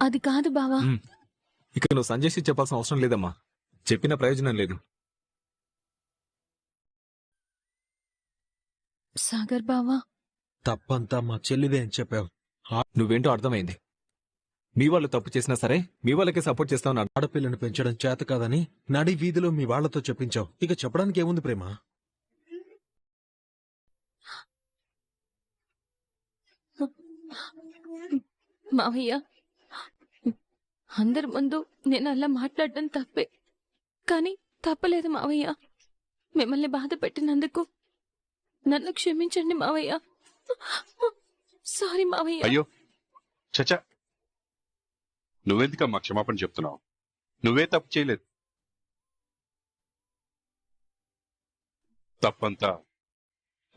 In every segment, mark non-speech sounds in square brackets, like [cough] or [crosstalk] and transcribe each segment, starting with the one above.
అది కాదు బావా. ఉమ్. ఇక నువ్వు సంజయ్కి చెప్పాల్సిన అవసరం లేదమ్మా. చెప్పిన ప్రయోజనం లేదు. సాగర్ బావా. తప్పంతా మా చెల్లిదే అని చెప్పావు. నువ్వేంటో అర్థమైంది. మీ వాళ్ళు తప్పు చేసినా సరే మీ వాళ్ళకే సపోర్ట్ అర్థం. ఆడపిల్లని పెంచడం చేత కాదని నడి వీధిలో మీ వాళ్ళతో చెప్పించావు. ఇక చెప్పడానికి ఏముంది ప్రేమ? మావయ్య. అందరి ముందు నేను అలా మాట్లాడడం తప్పే. కానీ తప్పలేదు మావయ్య. మిమ్మల్ని బాధ పెట్టినందుకు నన్ను క్షమించండి మావయ్య. సారీ మావయ్య. అయ్యో చచా నువ్వెందుకమ్మా క్షమాపణ చెప్తున్నావు? నువ్వే తప్పు చేయలేదు. తప్పంతా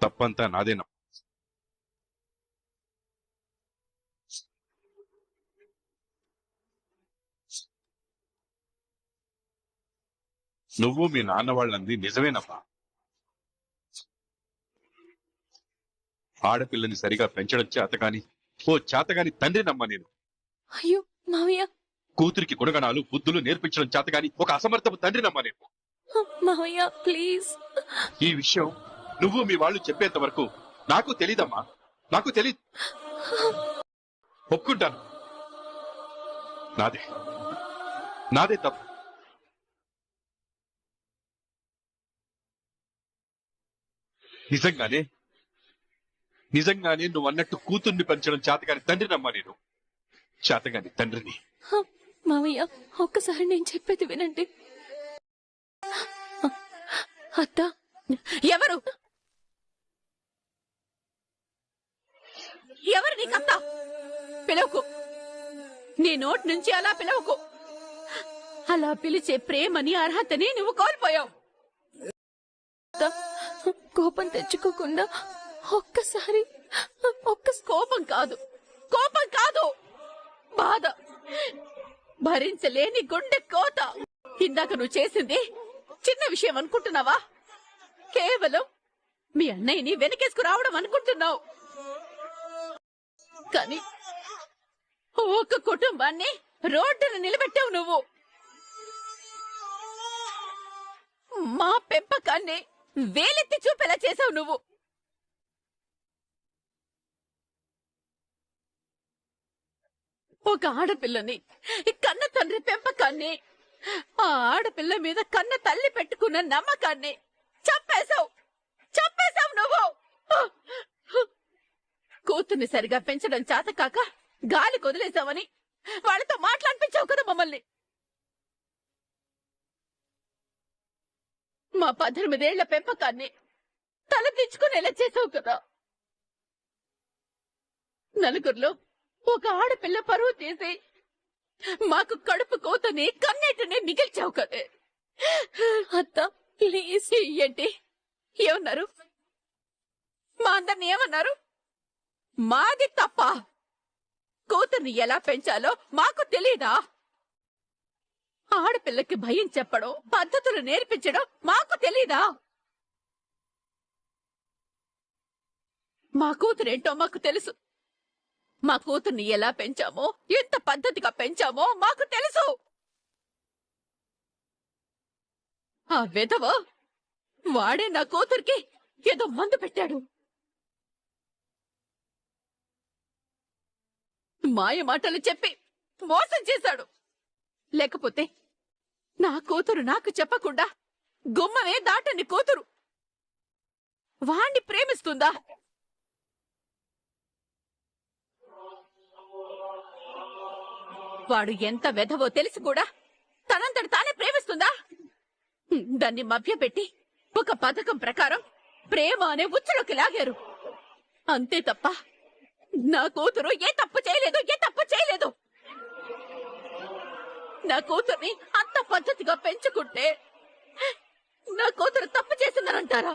తప్పంతా నాదేనా? నువ్వు మీ నాన్న వాళ్ళంది నిజమేనమ్మా. ఆడపిల్లని సరిగా పెంచడం చేతగాని ఓ చేతగాని తండ్రినమ్మా నేను. అయ్యో మావయ్య. కూతురికి గుణగణాలు బుద్ధులు నేర్పించడం చేతగాని ఒక అసమర్థపు తండ్రినమ్మా నేను. మావయ్య ప్లీజ్. ఈ విషయం నువ్వు మీ వాళ్ళు చెప్పేంత వరకు నాకు తెలీదమ్మా. నాకు తెలీదు. ఒప్పుకుంటాను. నాదే. నాదే తప్పు. నిజంగానే? నిజంగానే నువ్వు అన్నట్టు కూతుర్ని పెంచడం చేతగాని తండ్రినమ్మా నేను. చేతగాని తండ్రిని. మామయ్య ఒక్కసారి నేను చెప్పేది వినండి. అత్త ఎవరు? ఎవరు నీకత్త పిలవకు. నీ నోటి నుంచి అలా పిలవకు. అలా పిలిచే ప్రేమని అర్హతని నువ్వు కోల్పోయావు. కోపం తెచ్చుకోకుండా ఒక్కసారి ఒక్క కోపం కాదు. కోపం కాదు. బాధ. భరించలేని గుండె కోత. ఇందాక నువ్వు చేసింది చిన్న విషయం అనుకుంటున్నావా? కేవలం మీ అన్నయ్యని వెనకేసుకు రావడం అనుకుంటున్నావు. కానీ ఒక కుటుంబాన్ని రోడ్డున నిలబెట్టావు నువ్వు. మా పెంపకాన్ని వేలెత్తి చూపేలా చేసావు నువ్వు? ఒక ఆడపిల్లని కన్న తండ్రి పెంపకాన్ని ఆ ఆడపిల్ల మీద కన్న తల్లి పెట్టుకున్న నమ్మకాన్ని చంపేశావు. చంపేశావు నువ్వు. కూతుర్ని సరిగా పెంచడం చేత కాక గాలి కొదిలేశావని వాళ్ళతో మాట్లాడిపించావు కదా మమ్మల్ని. మా పద్దెనిమిదేళ్ళ పెంపకాన్ని తలదించుకునేలా చేసావు కదా? నలుగురిలో ఒక ఆడపిల్ల పరువు తీసి మాకు కడుపు కోతని కన్నీటిని మిగిల్చావు కదే. అత్త ప్లీజ్ ఏంటి? ఏమన్నారు? మా అందరిని ఏమన్నారు? మాది తప్ప. కూతుర్ని ఎలా పెంచాలో మాకు తెలీదా? ఆడపిల్లకి భయం చెప్పడం పద్ధతులు నేర్పించడం మాకు తెలీదా? మా కూతురేంటో మాకు తెలుసు. మా కూతుర్ని ఎలా పెంచామో ఎంత పద్ధతిగా పెంచామో మాకు తెలుసు. ఆ విధవ వాడే నా కూతురికి ఏదో మందు పెట్టాడు. మాయ మాటలు చెప్పి మోసం చేశాడు. లేకపోతే నా కూతురు నాకు చెప్పకుండా గుమ్మమే దాటని కూతురు. వాణ్ణి ప్రేమిస్తుందా? వాడు ఎంత వెధవో తెలిసి కూడా తనంతట తానే ప్రేమిస్తుందా? దాన్ని మభ్యపెట్టి ఒక పథకం ప్రకారం ప్రేమ అనే ఉచ్చులోకి లాగారు. అంతే తప్ప నా కూతురు ఏ తప్పు చేయలేదు ఏ తప్పు చేయలేదు. నా కూతుర్ని అంత పద్ధతిగా పెంచుకుంటే నా కూతురు తప్పు చేసిందనంటారా?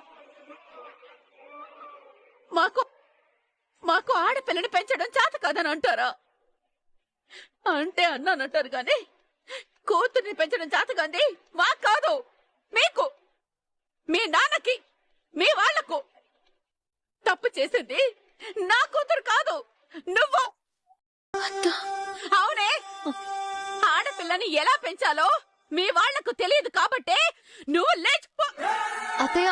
మాకు మాకు ఆడపిల్లని పెంచడం చేత కాదని అంటారా అంటే అన్నానంటారు గాని కూతుర్ని పెంచడం చేత కాంది మాకు కాదు మీకు మీ నాన్నకి మీ వాళ్ళకు తప్పు చేసింది నా కూతురు కాదు నువ్వు. అవునే? ఆడపిల్లని ఎలా పెంచాలో మీ వాళ్ళకు తెలియదు కాబట్టే నువ్వు లేచిపో. అత్తయ్య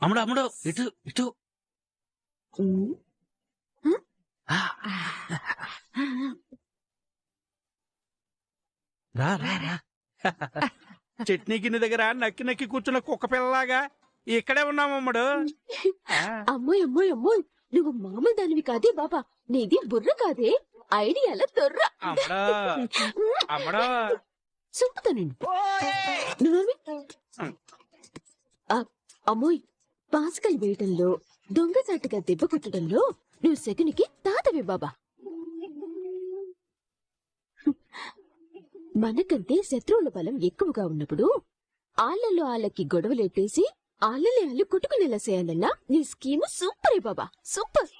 అమ్మడో అమ్మడో ఇటు ఇటు. రా రా రా చట్నీ గిన్నె దగ్గర నక్కి నక్కి కూర్చున్న కుక్క పిల్లలాగా ఇక్కడే ఉన్నామమ్మడు అమ్మోయ్ అమ్మోయ్ అమ్మోయ్. నువ్వు మామూలు దానివి కాదే బాబా. నీది బుర్ర కాదే. ఐడియాల తొర్ర అమ్మడా. అమ్మడా. చంపుతానండి అమ్మోయ్. పాసకలు వేయటంలో దొంగసాటుగా దెబ్బ కొట్టడంలో నువ్వు శకునికి తాతవి బాబా. మనకంటే శత్రువుల బలం ఎక్కువగా ఉన్నప్పుడు ఆళ్ళలో ఆళ్ళకి గొడవలెట్టేసి ఆళ్ళని ఆళ్ళు కొట్టుకునేలా చేయాలన్నా నీ స్కీమ్ సూపరే బాబా సూపర్.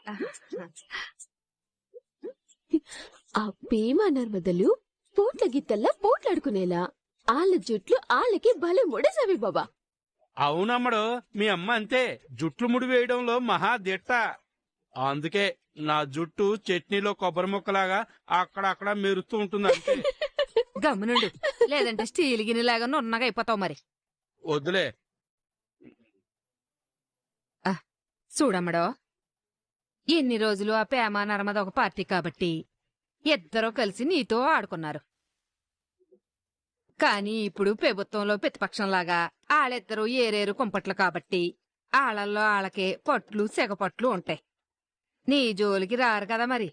ఆ భీమా నర్మదలు పోట్ల గిత్తల్లా పోట్లాడుకునేలా ఆళ్ళ జుట్లు ఆళ్ళకి భలే ముడేసావి బాబా. అవునమ్మడు మీ అమ్మ అంతే. జుట్లు ముడి వేయడంలో మహా దిట్ట. అందుకే నా జుట్టు చట్నీలో కొబ్బరి ముక్కలాగా అక్కడక్కడ మెరుస్తూ ఉంటుంది అంతే. [laughs] గమ్మునుండు. లేదంటే స్టీల్ గిన్నెలాగా నున్నగా అయిపోతావు మరి. వద్దులే. చూడమ్మడో. ఎన్ని రోజులు ఆ ప్రేమ నర్మద ఒక పార్టీ కాబట్టి ఇద్దరూ కలిసి నీతో ఆడుకున్నారు. కానీ ఇప్పుడు ప్రభుత్వంలో ప్రతిపక్షంలాగా ఆళ్ళిద్దరూ ఏరేరు కుంపట్లు కాబట్టి ఆళ్ళల్లో ఆళ్ళకే పట్లు సెగపట్లు ఉంటాయి. నీ జోలికి రారు కదా మరి.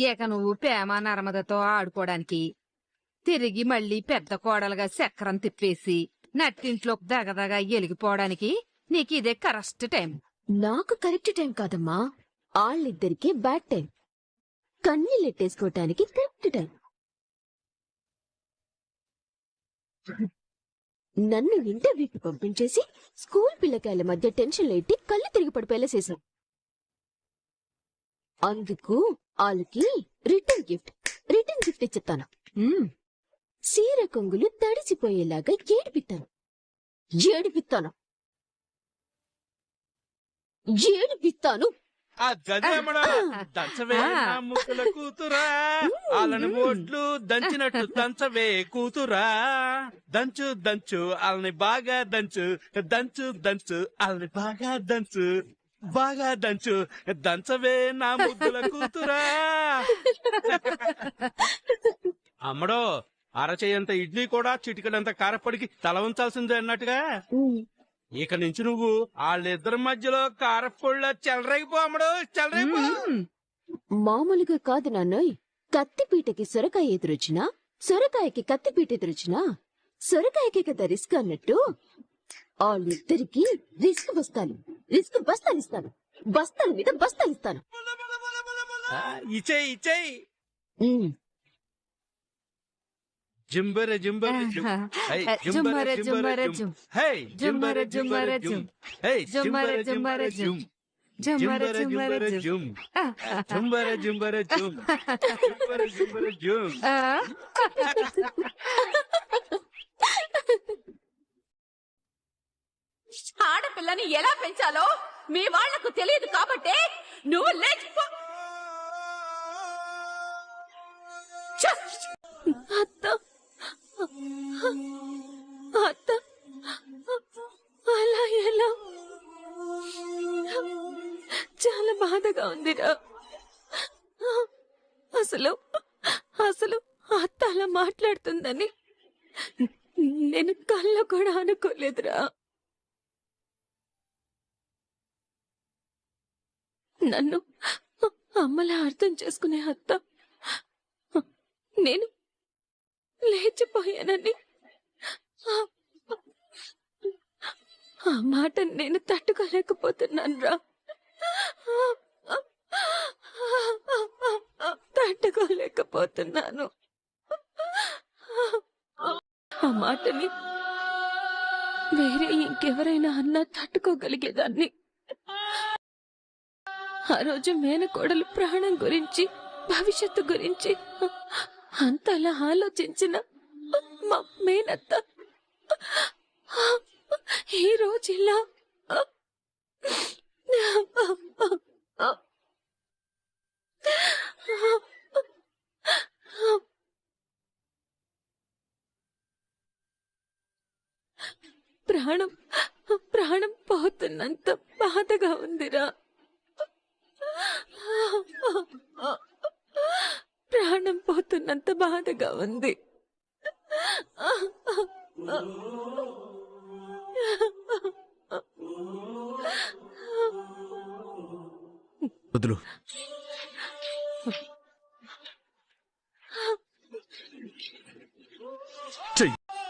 ఇక నువ్వు పేమ నర్మదతో ఆడుకోవడానికి తిరిగి మళ్ళీ పెద్ద కోడలుగా చక్రం తిప్పేసి నట్టింట్లో దగదగా ఎలిగిపోవడానికి నీకు ఇదే కరెక్ట్ టైం. నాకు కరెక్ట్ టైం కాదమ్మా. ఆళ్ళిద్దరికీ బ్యాడ్ టైం. కన్నీళ్ళెట్టేసుకోవటానికి కరెక్ట్ టైం. నన్ను ఇంటర్వ్యూకి పంపించేసి స్కూల్ పిల్లకాయల మధ్య టెన్షన్ ఎట్టి కళ్ళు తిరిగి పడిపోయేలా చేశాం అందుకు వాళ్ళకి రిటర్న్ గిఫ్ట్ రిటర్న్ గిఫ్ట్ ఇచ్చేస్తాను. సీర కొంగులు తడిసిపోయేలాగా ఏడిపిస్తాను. ఏడిపిస్తాను. ఏడిపిస్తాను. ఆ గది అమ్మడా దంచవే నా ముక్కుల కూతురా? వాళ్ళని ఓట్లు దంచినట్టు దంచవే కూతురా. దంచు దంచు వాళ్ళని బాగా దంచు. దంచు దంచు వాళ్ళని బాగా దంచు. బాగా దంచు. దంచవే నా ముద్దుల కూతురా. అమ్మడో అరచేయంత ఇడ్లీ కూడా చిటికడంత కారపొడికి తల ఉంచాల్సిందే అన్నట్టుగా. ఇక నుంచి నువ్వు వాళ్ళిద్దరి మధ్యలో కారపొళ్ళ చెలరైపో అమ్మడు చెలరైపో మామూలుగా కాదు నాన్నోయ్. కత్తిపీటకి సొరకాయ ఎదురొచ్చినా సొరకాయకి కత్తిపీట ఎదురొచ్చినా సొరకాయకి కదా రిస్క్ అన్నట్టు వాళ్ళిద్దరికి రిస్క్ బస్తాలు రిస్క్ బస్తాలు ఇస్తాను. బస్తాల మీద బస్తాలు ఇస్తాను. ఇచ్చేయ్ ఇచ్చేయ్. జింబర జింబర జుమ్. హై, జుంబర జుంబర జుమ్ హై, జుంబర జుంబర జుమ్ హై, జుంబర జింబర జుంబర జింబర జుమ్ జుమ్. జుంబర జింబర జుంబర జింబర జుమ్ జుమ్. జుంబర జింబర జుమ్. జింబర జింబర జుమ్. ఆ, ఆడపిల్లని ఎలా పెంచాలో మీ వాళ్ళకు తెలియదు కాబట్టే నువ్వు లేచిపో! అత్త అత్త అలా ఎలా? చాలా బాధగా ఉందిరా. అసలు అసలు అత్త అలా మాట్లాడుతుందని నేను కళ్ళ కూడా అనుకోలేదురా. నన్ను అమ్మలా అర్థం చేసుకునే అత్త నేను లేచిపోయానని ఆ- మాట నేను తట్టుకోలేకపోతున్నాను రా తట్టుకోలేకపోతున్నాను. ఆ మాటని వేరే ఇంకెవరైనా అన్నా తట్టుకోగలిగేదాన్ని. ఆ రోజు మేనకోడలు ప్రాణం గురించి భవిష్యత్తు గురించి అంతలా ఆలోచించిన మా మేనత్త. ఈ రోజు ఇలా ప్రాణం ప్రాణం పోతున్నంత బాధగా ఉందిరా. ప్రాణం పోతున్నంత బాధగా ఉంది. వదులు.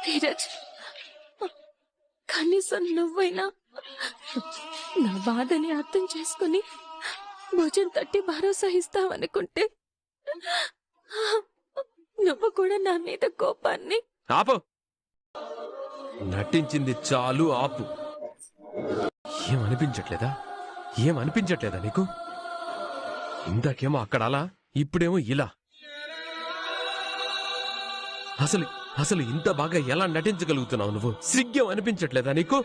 ధీరజ్ కనీసం నువ్వైనా నా బాధని అర్థం చేసుకుని భుజం తట్టి భరోసా ఇస్తావనుకుంటే నువ్వు కూడా నా మీద కోపాన్ని. ఆపు. నటించింది చాలు ఆపు. ఏమనిపించట్లేదా? ఏమనిపించట్లేదా నీకు? ఇందాకేమో అక్కడ అలా ఇప్పుడేమో ఇలా. అసలు అసలు ఇంత బాగా ఎలా నటించగలుగుతున్నావు నువ్వు? సిగ్గం అనిపించట్లేదా నీకు?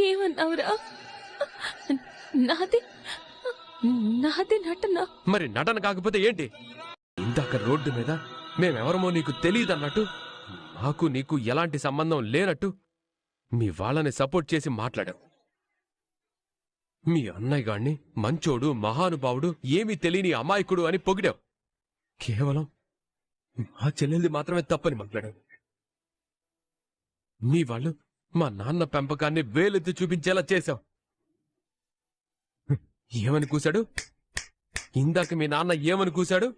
ఏమన్నావురా? నాది నాది నటన. మరి నటన కాకపోతే ఏంటి? ఇందాక రోడ్డు మీద మేమెవరమో నీకు తెలియదన్నట్టు నాకు నీకు ఎలాంటి సంబంధం లేనట్టు మీ వాళ్ళని సపోర్ట్ చేసి మాట్లాడావు. మీ అన్నయ్య గాణ్ణి మంచోడు మహానుభావుడు ఏమీ తెలియని అమాయకుడు అని పొగిడావు. కేవలం మా చెల్లెల్ది మాత్రమే తప్పని మాట్లాడావు. మీ వాళ్ళు మా నాన్న పెంపకాన్ని వేలెత్తి చూపించేలా చేశావు. ఏమని కూశాడు? ఇందాక మీ నాన్న ఏమని కూశాడు?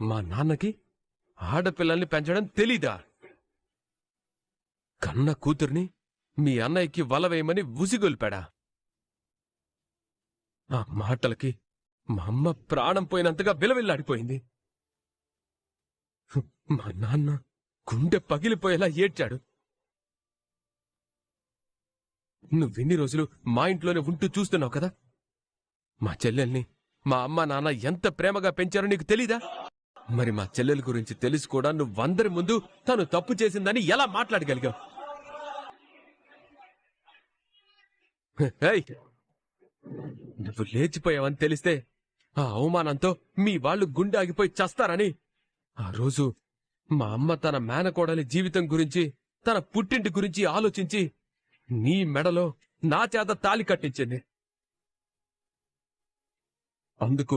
మా నాన్నకి ఆడపిల్లల్ని పెంచడం తెలీదా? కన్న కూతుర్ని మీ అన్నయ్యకి వల వేయమని ఉసిగొల్పాడా? ఆ మాటలకి మా అమ్మ ప్రాణం పోయినంతగా విలవిల్లాడిపోయింది. మా నాన్న గుండె పగిలిపోయేలా ఏడ్చాడు. నువ్వెన్ని రోజులు మా ఇంట్లోనే ఉంటూ చూస్తున్నావు కదా? మా చెల్లెల్ని మా అమ్మ నాన్న ఎంత ప్రేమగా పెంచారో నీకు తెలీదా? మరి మా చెల్లెల గురించి తెలిసి కూడా నువ్వందరి ముందు తను తప్పు చేసిందని ఎలా మాట్లాడగలిగావు? నువ్వు లేచిపోయావని తెలిస్తే ఆ అవమానంతో మీ వాళ్ళు గుండె ఆగిపోయి చస్తారని. ఆ రోజు మా అమ్మ తన మేనకోడలి జీవితం గురించి తన పుట్టింటి గురించి ఆలోచించి నీ మెడలో నా చేత తాలి కట్టించింది. అందుకు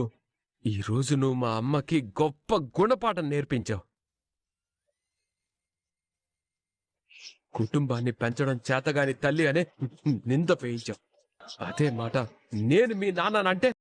ఈ రోజు నువ్వు మా అమ్మకి గొప్ప గుణపాఠం నేర్పించావు. కుటుంబాన్ని పెంచడం చేతగాని తల్లి అనే నింద వేయించావు. అదే మాట నేను మీ నాన్ననంటే